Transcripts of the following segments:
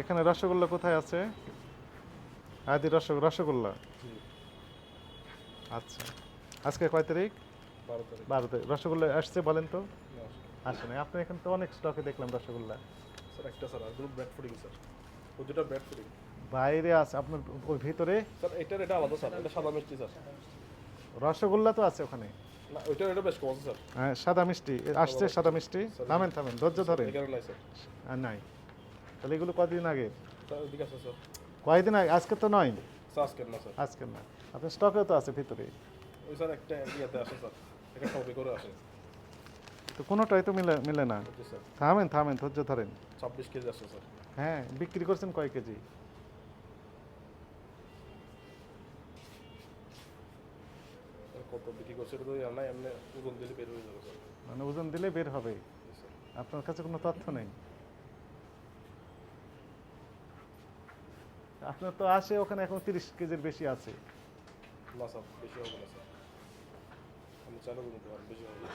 এখানে রসগোল্লা কোথায় আছে? আদি রসগ রসগোল্লা? আচ্ছা। আজকে কয় তারিখ? বারো তারিখ। রসগোল্লা আসছে বলেন তো? আসে না আপনি এখানে তো অনেক স্টকে দেখলাম রসগোল্লা। স্যার একটা স্যার আর ব্রেড ফুডিং স্যার। ওই দুটো ব্রেড ফুডিং বাইরে আছে আপনার ওই ভিতরে? স্যার এটার এটা আলাদা স্যার। এটা সাদা মিষ্টি স্যার। রসগোল্লা তো আছে ওখানে। না ওইটার এটা বেশ কম স্যার। হ্যাঁ সাদা মিষ্টি আসছে সাদা মিষ্টি। থামেন থামেন ধৈর্য ধরেন। এখানে আর নাই। তাহলে এগুলো কদিন আগে? আছে কয়দিন আগে? আজকে তো নয়। আজকের না স্যার। আজকে না। আপনার স্টকেও তো আছে ভিতরে। ওই স্যার একটা ইয়েতে আসে স্যার। একটা করে আসে। তো কোনোটাই তো মিলে মিলে না। স্যার। থামেন থামেন ধৈর্য ধরেন। ছাব্বিশ কেজি আসছে স্যার। হ্যাঁ বিক্রি করছেন কয় কেজি? কত বিক্রি করছে এটা তো জানা এমনি ওজন দিলে বের হয়ে যাবে স্যার। মানে ওজন দিলে বের হবে। আপনার কাছে কোনো তথ্য নেই? আপনার তো আসে ওখানে এখন তিরিশ কেজির বেশি আছে। না স্যার বেশি হবে না স্যার। আমি নিতে পারেন বেশি হবে না।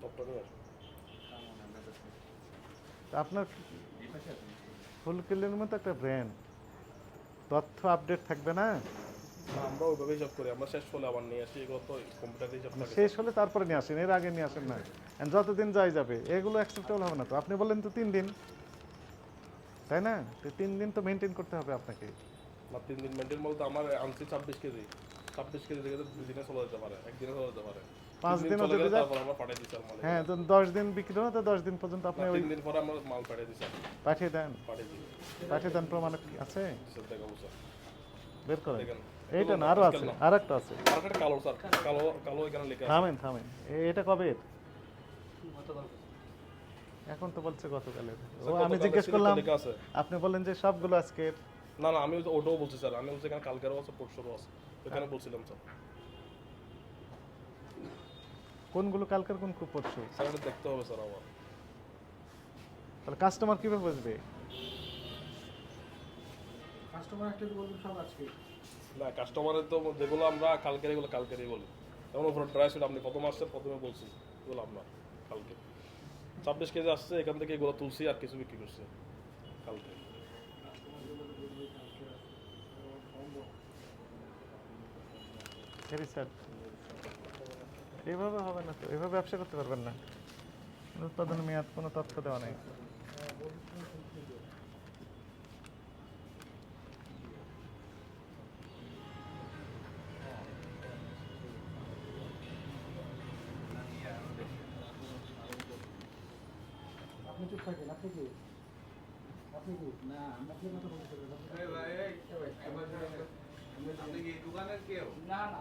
টপটা তা আপনার ফুল কিলের মতো একটা ব্র্যান্ড। তথ্য আপডেট থাকবে না, আমরা করি আমরা শেষ হলে আবার নিয়ে আসি এগুলো তো শেষ হলে তারপরে নিয়ে আসেন এর আগে নিয়ে আসেন না যতদিন যাই যাবে এগুলো অ্যাকসেপ্টেবল হবে না তো। আপনি বললেন তো তিন দিন। তাই না? তো তিন দিন তো মেনটেন করতে হবে আপনাকে। না তিন দিন মেনটেন বলতে আমার আনছি ছাব্বিশ কেজি। ছাব্বিশ কেজি থেকে দুই দিনে চলে যেতে পারে একদিনে চলে যেতে পারে। পাঁচ যদি যায়- মাল হ্যাঁ তো দশ দিন বিক্রি তো দশ দিন পর্যন্ত আপনি ওই দিন পরে আমরা মাল পাঠিয়ে দিচ্ছি পাঠিয়ে দেন। পাঠিয়ে দেন প্রমাণ আছে? বের করেন। এইটা না আরও আছে আর একটা আছে। আর একটা কালো স্যার কালো কালো এখানে লেখা থামেন থামেন। এটা কবে? এখন তো বলছে গতকালের ও আমি জিজ্ঞেস করলাম আপনি বললেন যে সবগুলো আজকের। না না আমি ওটাও বলছি স্যার। আমি বলছি এখানে কালকেরও আছে পরশুরও আছে। ওখানে বলছিলাম স্যার। কোনগুলো কালকের কোন খুব পড়ছো স্যার দেখতে হবে স্যার আবার। তাহলে কাস্টমার কীভাবে বুঝবে? কাস্টমার একটা বলবেন সব আজকে। না কাস্টমারের তো যেগুলো আমরা কালকের এগুলো কালকেরই বলি। যেমন উপরে ড্রাই সুইট আপনি প্রথম আসছেন প্রথমে বলছি এগুলো আপনার কালকে। ছাব্বিশ কেজি আসছে এখান থেকে এগুলো তুলছি আর কিছু বিক্রি করছে কালকে। ভেরি স্যাড এইভাবে হবে না তো এভাবে ব্যবসা করতে পারবেন না। উৎপাদন মেয়াদ কোনো তথ্য দেওয়া নেই। আপনি চুপ থাকেন আপনি কি? আপনি কি? না আপনি কথা বলতে আপনি কি দোকানের কেউ? না না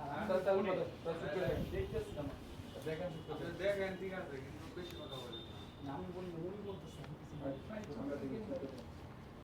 দেখেন আপনি দেখেন ঠিক আছে কিন্তু বেশি কথা বলেন না। আমি বলি উনি বলতেছেন কিছু